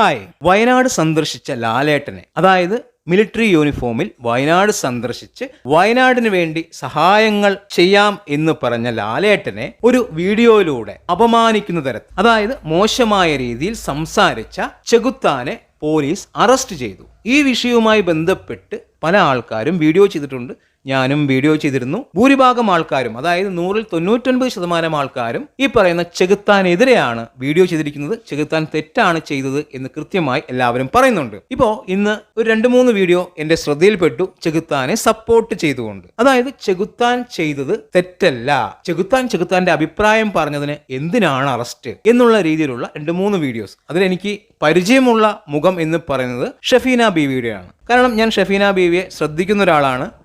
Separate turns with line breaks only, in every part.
Hi. Wayanad സന്ദർശിച്ച ലാലേട്ടനെ അതായത് മിലിറ്ററി യൂണിഫോമിൽ വയനാട് സന്ദർശിച്ച് വയനാടിന് വേണ്ടി സഹായങ്ങൾ ചെയ്യാം എന്ന് പറഞ്ഞ ലാലേട്ടനെ ഒരു വീഡിയോയിലൂടെ അപമാനിക്കുന്ന തരത്തിൽ അതായത് മോശമായ രീതിയിൽ സംസാരിച്ച ചെകുത്താനെ പോലീസ് അറസ്റ്റ് ചെയ്തു. ഈ വിഷയവുമായി ബന്ധപ്പെട്ട് പല ആൾക്കാരും വീഡിയോ ചെയ്തിട്ടുണ്ട്. ഞാനും വീഡിയോ ചെയ്തിരുന്നു. ഭൂരിഭാഗം ആൾക്കാരും അതായത് നൂറിൽ തൊണ്ണൂറ്റൊൻപത് ശതമാനം ആൾക്കാരും ഈ പറയുന്ന ചെകുത്താനെതിരെയാണ് വീഡിയോ ചെയ്തിരിക്കുന്നത്. ചെകുത്താൻ തെറ്റാണ് ചെയ്തത് എന്ന് കൃത്യമായി എല്ലാവരും പറയുന്നുണ്ട്. ഇപ്പോൾ ഇന്ന് ഒരു രണ്ട് മൂന്ന് വീഡിയോ എന്റെ ശ്രദ്ധയിൽപ്പെട്ടു. ചെകുത്താനെ സപ്പോർട്ട് ചെയ്തുകൊണ്ട്. അതായത് ചെകുത്താൻ ചെയ്തത് തെറ്റല്ല. ചെകുത്താൻ ചെകുത്താന്റെ അഭിപ്രായം പറഞ്ഞതിന് എന്തിനാണ് അറസ്റ്റ് എന്നുള്ള രീതിയിലുള്ള രണ്ട് മൂന്ന് വീഡിയോസ് അതിലെനിക്ക് പരിചയമുള്ള മുഖം എന്ന് പറയുന്നത് ഷഫീന ബീവിയുടെയാണ്. കാരണം ഞാൻ ഷഫീന ബീവിയെ ശ്രദ്ധിക്കുന്ന ഒരാളാണ്.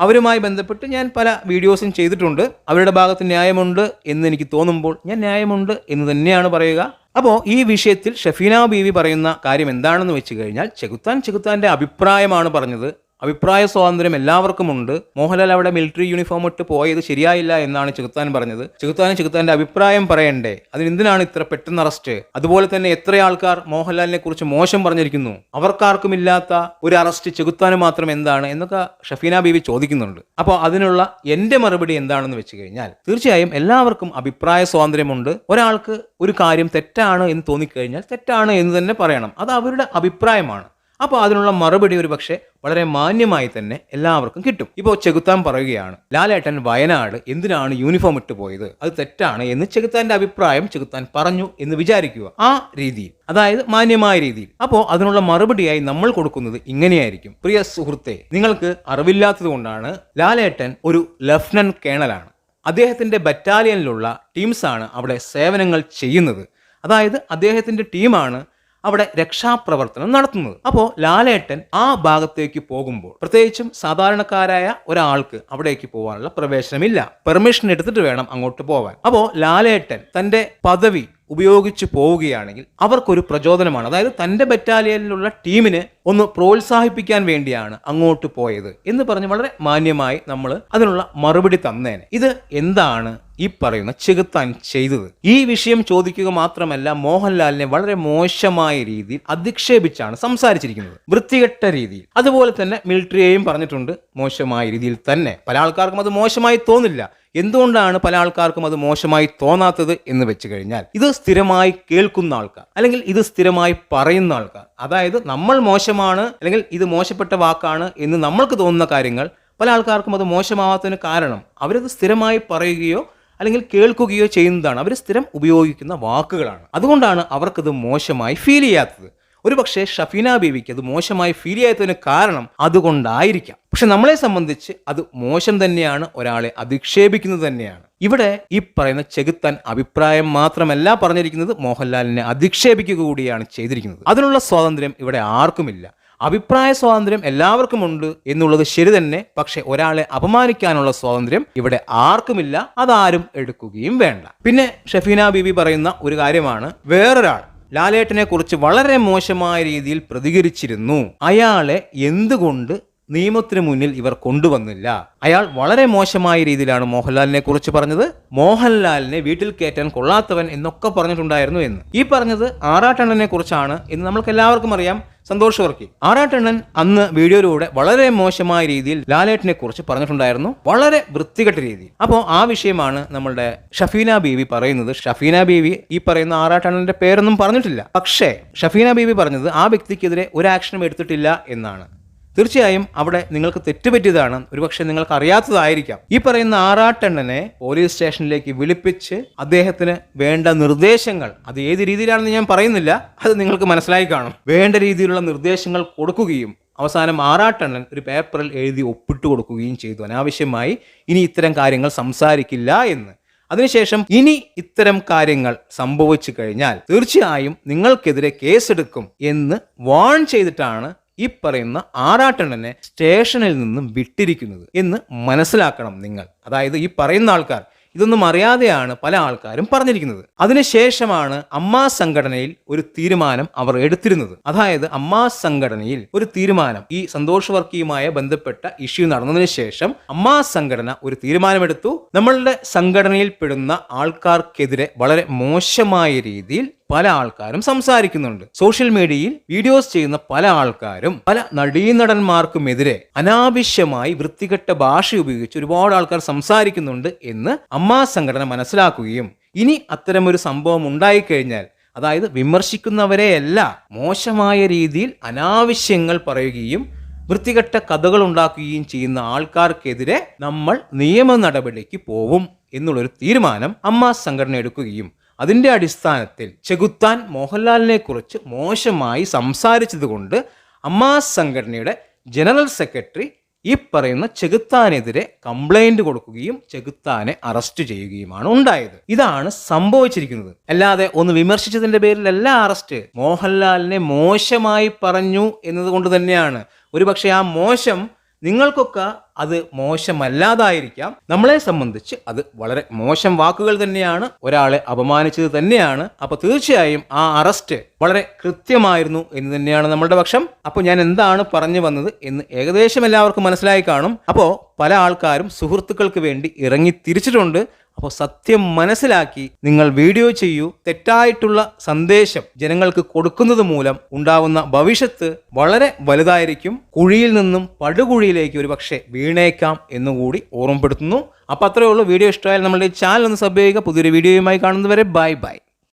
അവരുമായി ബന്ധപ്പെട്ട് ഞാൻ പല വീഡിയോസും ചെയ്തിട്ടുണ്ട്. അവരുടെ ഭാഗത്ത് ന്യായമുണ്ട് എന്ന് എനിക്ക് തോന്നുമ്പോൾ ഞാൻ ന്യായമുണ്ട് എന്ന് തന്നെയാണ് പറയുക. അപ്പോൾ ഈ വിഷയത്തിൽ ഷഫീന ബീവി പറയുന്ന കാര്യം എന്താണെന്ന് വെച്ച് കഴിഞ്ഞാൽ ചെകുത്താൻ ചെകുത്താന്റെ അഭിപ്രായമാണ് പറഞ്ഞത്. അഭിപ്രായ സ്വാതന്ത്ര്യം എല്ലാവർക്കും ഉണ്ട് മോഹൻലാൽ അവിടെ മിലിറ്ററി യൂണിഫോം ഇട്ട് പോയത് ശരിയായില്ല എന്നാണ് ചെകുത്താൻ പറഞ്ഞത്. ചെകുത്താൻ ചെകുത്താന്റെ അഭിപ്രായം പറയണ്ടേ? അതിനെന്തിനാണ് ഇത്ര പെട്ടെന്ന് അറസ്റ്റ് അതുപോലെ തന്നെ എത്ര ആൾക്കാർ മോഹൻലാലിനെ കുറിച്ച് മോശം പറഞ്ഞിരിക്കുന്നു? അവർക്കാർക്കും ഇല്ലാത്ത ഒരു അറസ്റ്റ് ചെകുത്താന് മാത്രം എന്താണ് എന്നൊക്കെ ഷഫീന ബീവി ചോദിക്കുന്നുണ്ട്. അപ്പോൾ അതിനുള്ള എന്റെ മറുപടി എന്താണെന്ന് വെച്ച് കഴിഞ്ഞാൽ തീർച്ചയായും എല്ലാവർക്കും അഭിപ്രായ സ്വാതന്ത്ര്യമുണ്ട്. ഒരാൾക്ക് ഒരു കാര്യം തെറ്റാണ് എന്ന് തോന്നിക്കഴിഞ്ഞാൽ തെറ്റാണ് എന്ന് തന്നെ പറയണം. അത് അവരുടെ അഭിപ്രായമാണ്. അപ്പോൾ അതിനുള്ള മറുപടി ഒരു പക്ഷേ വളരെ മാന്യമായി തന്നെ എല്ലാവർക്കും കിട്ടും. ഇപ്പോൾ ചെകുത്താൻ പറയുകയാണ് ലാലേട്ടൻ വയനാട് എന്തിനാണ് യൂണിഫോം ഇട്ട് പോയത്? അത് തെറ്റാണ് എന്ന് ചെകുത്താന്റെ അഭിപ്രായം ചെകുത്താൻ പറഞ്ഞു എന്ന് വിചാരിക്കുക. ആ രീതിയിൽ അതായത് മാന്യമായ രീതിയിൽ. അപ്പോൾ അതിനുള്ള മറുപടിയായി നമ്മൾ കൊടുക്കുന്നത് ഇങ്ങനെയായിരിക്കും. പ്രിയ സുഹൃത്തെ നിങ്ങൾക്ക് അറിവില്ലാത്തത് കൊണ്ടാണ് ലാലേട്ടൻ ഒരു ലഫ്റ്റനന്റ് കേണലാണ്. അദ്ദേഹത്തിന്റെ ബറ്റാലിയനിലുള്ള ടീംസാണ് അവിടെ സേവനങ്ങൾ ചെയ്യുന്നത്. അതായത് അദ്ദേഹത്തിന്റെ ടീമാണ് അവിടെ രക്ഷാപ്രവർത്തനം നടത്തുന്നത്. അപ്പോൾ ലാലേട്ടൻ ആ ഭാഗത്തേക്ക് പോകുമ്പോൾ പ്രത്യേകിച്ചും സാധാരണക്കാരായ ഒരാൾക്ക് അവിടേക്ക് പോകാനുള്ള പ്രവേശനമില്ല. പെർമിഷൻ എടുത്തിട്ട് വേണം അങ്ങോട്ട് പോവാൻ. അപ്പോൾ ലാലേട്ടൻ തന്റെ പദവി ഉപയോഗിച്ച് പോവുകയാണെങ്കിൽ അവർക്കൊരു പ്രചോദനമാണ്. അതായത് തന്റെ ബറ്റാലിയനിലുള്ള ടീമിനെ ഒന്ന് പ്രോത്സാഹിപ്പിക്കാൻ വേണ്ടിയാണ് അങ്ങോട്ട് പോയത് എന്ന് പറഞ്ഞ് വളരെ മാന്യമായി നമ്മൾ അതിനുള്ള മറുപടി തന്നേനെ. ഇത് എന്താണ് ഈ പറയുന്ന ചെകുത്താൻ ചെയ്തത്. ഈ വിഷയം ചോദിക്കുക മാത്രമല്ല മോഹൻലാലിനെ വളരെ മോശമായ രീതിയിൽ അധിക്ഷേപിച്ചാണ് സംസാരിച്ചിരിക്കുന്നത്. വൃത്തികെട്ട രീതിയിൽ. അതുപോലെ തന്നെ മിലിറ്ററിയെയും പറഞ്ഞിട്ടുണ്ട് മോശമായ രീതിയിൽ തന്നെ. പല ആൾക്കാർക്കും അത് മോശമായി തോന്നില്ല. എന്തുകൊണ്ടാണ് പല ആൾക്കാർക്കും അത് മോശമായി തോന്നാത്തത് എന്ന് വെച്ച് കഴിഞ്ഞാൽ ഇത് സ്ഥിരമായി കേൾക്കുന്ന ആൾക്കാർ അല്ലെങ്കിൽ ഇത് സ്ഥിരമായി പറയുന്ന ആൾക്കാർ. അതായത് നമ്മൾ മോശമാണ് അല്ലെങ്കിൽ ഇത് മോശപ്പെട്ട വാക്കാണ് എന്ന് നമ്മൾക്ക് തോന്നുന്ന കാര്യങ്ങൾ പല ആൾക്കാർക്കും അത് മോശമാവാത്തതിന് കാരണം അവരത് സ്ഥിരമായി പറയുകയോ അല്ലെങ്കിൽ കേൾക്കുകയോ ചെയ്യുന്നതാണ് അവർ സ്ഥിരം ഉപയോഗിക്കുന്ന വാക്കുകളാണ്. അതുകൊണ്ടാണ് അവർക്കത് മോശമായി ഫീൽ ചെയ്യാത്തത്. ഒരുപക്ഷെ ഷഫീന ബീവിക്ക് അത് മോശമായി ഫീൽ ചെയ്യാത്തതിന് കാരണം അതുകൊണ്ടായിരിക്കാം. പക്ഷെ നമ്മളെ സംബന്ധിച്ച് അത് മോശം തന്നെയാണ് ഒരാളെ അധിക്ഷേപിക്കുന്നത് തന്നെയാണ്. ഇവിടെ ഈ പറയുന്ന ചെകുത്താൻ അഭിപ്രായം മാത്രമല്ല പറഞ്ഞിരിക്കുന്നത് മോഹൻലാലിനെ അധിക്ഷേപിക്കുക കൂടിയാണ് ചെയ്തിരിക്കുന്നത്. അതിനുള്ള സ്വാതന്ത്ര്യം ഇവിടെ ആർക്കുമില്ല. അഭിപ്രായ സ്വാതന്ത്ര്യം എല്ലാവർക്കും ഉണ്ട് എന്നുള്ളത് ശരി തന്നെ. പക്ഷെ ഒരാളെ അപമാനിക്കാനുള്ള സ്വാതന്ത്ര്യം ഇവിടെ ആർക്കുമില്ല. അതാരും എടുക്കുകയും വേണ്ട. പിന്നെ ഷഫീന ബീബി പറയുന്ന ഒരു കാര്യമാണ്. വേറൊരാൾ ലാലേട്ടനെ കുറിച്ച് വളരെ മോശമായ രീതിയിൽ പ്രതികരിച്ചിരുന്നു. അയാളെ എന്തുകൊണ്ട് നിയമത്തിന് മുന്നിൽ ഇവർ കൊണ്ടുവന്നില്ല. അയാൾ വളരെ മോശമായ രീതിയിലാണ് മോഹൻലാലിനെ കുറിച്ച് പറഞ്ഞത്. മോഹൻലാലിനെ വീട്ടിൽ കയറ്റാൻ കൊള്ളാത്തവൻ എന്നൊക്കെ പറഞ്ഞിട്ടുണ്ടായിരുന്നു എന്ന്. ഈ പറഞ്ഞത് ആറാട്ടണ്ണനെ കുറിച്ചാണ് എന്ന് നമ്മൾക്ക് എല്ലാവർക്കും അറിയാം. സന്തോഷ് വർക്കി. ആറാട്ടണ്ണൻ അന്ന് വീഡിയോയിലൂടെ വളരെ മോശമായ രീതിയിൽ ലാലേട്ടിനെ കുറിച്ച് പറഞ്ഞിട്ടുണ്ടായിരുന്നു. വളരെ വൃത്തികെട്ട രീതിയിൽ. അപ്പോൾ ആ വിഷയമാണ് നമ്മളുടെ ഷഫീന ബീവി പറയുന്നത്. ഷഫീന ബീവി ഈ പറയുന്ന ആറാട്ടണ്ണന്റെ പേരൊന്നും പറഞ്ഞിട്ടില്ല. പക്ഷേ ഷഫീന ബീവി പറഞ്ഞത് ആ വ്യക്തിക്കെതിരെ ഒരു ആക്ഷനും എടുത്തിട്ടില്ല എന്നാണ്. തീർച്ചയായും അവിടെ നിങ്ങൾക്ക് തെറ്റുപറ്റിയതാണ്. ഒരുപക്ഷെ നിങ്ങൾക്ക് അറിയാത്തതായിരിക്കാം ഈ പറയുന്ന ആറാട്ടെണ്ണനെ പോലീസ് സ്റ്റേഷനിലേക്ക് വിളിപ്പിച്ച് അദ്ദേഹത്തിന് വേണ്ട നിർദ്ദേശങ്ങൾ അത് ഏത് രീതിയിലാണെന്ന് ഞാൻ പറയുന്നില്ല അത് നിങ്ങൾക്ക് മനസ്സിലായി കാണും. വേണ്ട രീതിയിലുള്ള നിർദ്ദേശങ്ങൾ കൊടുക്കുകയും അവസാനം ആറാട്ടെണ്ണൻ ഒരു പേപ്പറിൽ എഴുതി ഒപ്പിട്ട് കൊടുക്കുകയും ചെയ്തു. അനാവശ്യമായി ഇനി ഇത്തരം കാര്യങ്ങൾ സംസാരിക്കില്ല എന്ന്. അതിനുശേഷം ഇനി ഇത്തരം കാര്യങ്ങൾ സംഭവിച്ചു കഴിഞ്ഞാൽ തീർച്ചയായും നിങ്ങൾക്കെതിരെ കേസെടുക്കും എന്ന് വാൺ ചെയ്തിട്ടാണ് ഈ പറയുന്ന ആറാട്ടണ്ണനെ സ്റ്റേഷനിൽ നിന്നും വിട്ടിരിക്കുന്നത് എന്ന് മനസ്സിലാക്കണം നിങ്ങൾ. അതായത് ഈ പറയുന്ന ആൾക്കാർ ഇതൊന്നും അറിയാതെയാണ് പല ആൾക്കാരും പറഞ്ഞിരിക്കുന്നത്. അതിനുശേഷമാണ് അമ്മാ സംഘടനയിൽ ഒരു തീരുമാനം അവർ എടുത്തിരുന്നത്. അതായത് അമ്മാ സംഘടനയിൽ ഒരു തീരുമാനം ഈ സന്തോഷ് വർക്കിയുമായി ബന്ധപ്പെട്ട ഇഷ്യൂ നടന്നതിന് ശേഷം അമ്മാ സംഘടന ഒരു തീരുമാനമെടുത്തു. നമ്മളുടെ സംഘടനയിൽ പെടുന്ന ആൾക്കാർക്കെതിരെ വളരെ മോശമായ രീതിയിൽ പല ആൾക്കാരും സംസാരിക്കുന്നുണ്ട്. സോഷ്യൽ മീഡിയയിൽ വീഡിയോസ് ചെയ്യുന്ന പല ആൾക്കാരും പല നടീനടന്മാർക്കുമെതിരെ അനാവശ്യമായി വൃത്തികെട്ട ഭാഷ ഉപയോഗിച്ച് ഒരുപാട് ആൾക്കാർ സംസാരിക്കുന്നുണ്ട് എന്ന് അമ്മാ സംഘടന മനസ്സിലാക്കുകയും ഇനി അത്തരമൊരു സംഭവം ഉണ്ടായിക്കഴിഞ്ഞാൽ അതായത് വിമർശിക്കുന്നവരെയല്ല മോശമായ രീതിയിൽ അനാവശ്യങ്ങൾ പറയുകയും വൃത്തികെട്ട കഥകൾ ഉണ്ടാക്കുകയും ചെയ്യുന്ന ആൾക്കാർക്കെതിരെ നമ്മൾ നിയമ നടപടിക്ക് പോവും എന്നുള്ളൊരു തീരുമാനം അമ്മ സംഘടന എടുക്കുകയും അതിന്റെ അടിസ്ഥാനത്തിൽ ചെകുത്താൻ മോഹൻലാലിനെ കുറിച്ച് മോശമായി സംസാരിച്ചതുകൊണ്ട് അമ്മാസ് സംഘടനയുടെ ജനറൽ സെക്രട്ടറി ഈ പറയുന്ന ചെകുത്താനെതിരെ കംപ്ലൈന്റ് കൊടുക്കുകയും ചെകുത്താനെ അറസ്റ്റ് ചെയ്യുകയുമാണ് ഉണ്ടായത്. ഇതാണ് സംഭവിച്ചിരിക്കുന്നത്. അല്ലാതെ ഒന്ന് വിമർശിച്ചതിന്റെ പേരിലല്ല അറസ്റ്റ്. മോഹൻലാലിനെ മോശമായി പറഞ്ഞു എന്നതുകൊണ്ട് തന്നെയാണ്. ഒരുപക്ഷെ ആ മോശം നിങ്ങൾക്കൊക്കെ അത് മോശമല്ലാതായിരിക്കാം. നമ്മളെ സംബന്ധിച്ച് അത് വളരെ മോശം വാക്കുകൾ തന്നെയാണ്. ഒരാളെ അപമാനിച്ചത് തന്നെയാണ്. അപ്പൊ തീർച്ചയായും ആ അറസ്റ്റ് വളരെ കൃത്യമായിരുന്നു എന്ന് തന്നെയാണ് നമ്മളുടെ പക്ഷം. അപ്പോൾ ഞാൻ എന്താണ് പറഞ്ഞു വന്നത് എന്ന് ഏകദേശം എല്ലാവർക്കും മനസ്സിലായി കാണും. അപ്പോൾ പല ആൾക്കാരും സുഹൃത്തുക്കൾക്ക് വേണ്ടി ഇറങ്ങി തിരിച്ചിട്ടുണ്ട്. അപ്പോൾ സത്യം മനസ്സിലാക്കി നിങ്ങൾ വീഡിയോ ചെയ്യൂ. തെറ്റായിട്ടുള്ള സന്ദേശം ജനങ്ങൾക്ക് കൊടുക്കുന്നത് മൂലം ഉണ്ടാവുന്ന ഭവിഷ്യത്ത് വളരെ വലുതായിരിക്കും. കുഴിയിൽ നിന്നും പടുകുഴിയിലേക്ക് ഒരു പക്ഷേ വീണേക്കാം എന്നുകൂടി ഓർമ്മപ്പെടുത്തുന്നു. അപ്പോൾ അത്രയേ ഉള്ളൂ. വീഡിയോ ഇഷ്ടമായാൽ നമ്മുടെ ചാനൽ ഒന്ന് സബ് ചെയ്യുക. പുതിയൊരു വീഡിയോയുമായി കാണുന്നവരെ ബൈ ബൈ.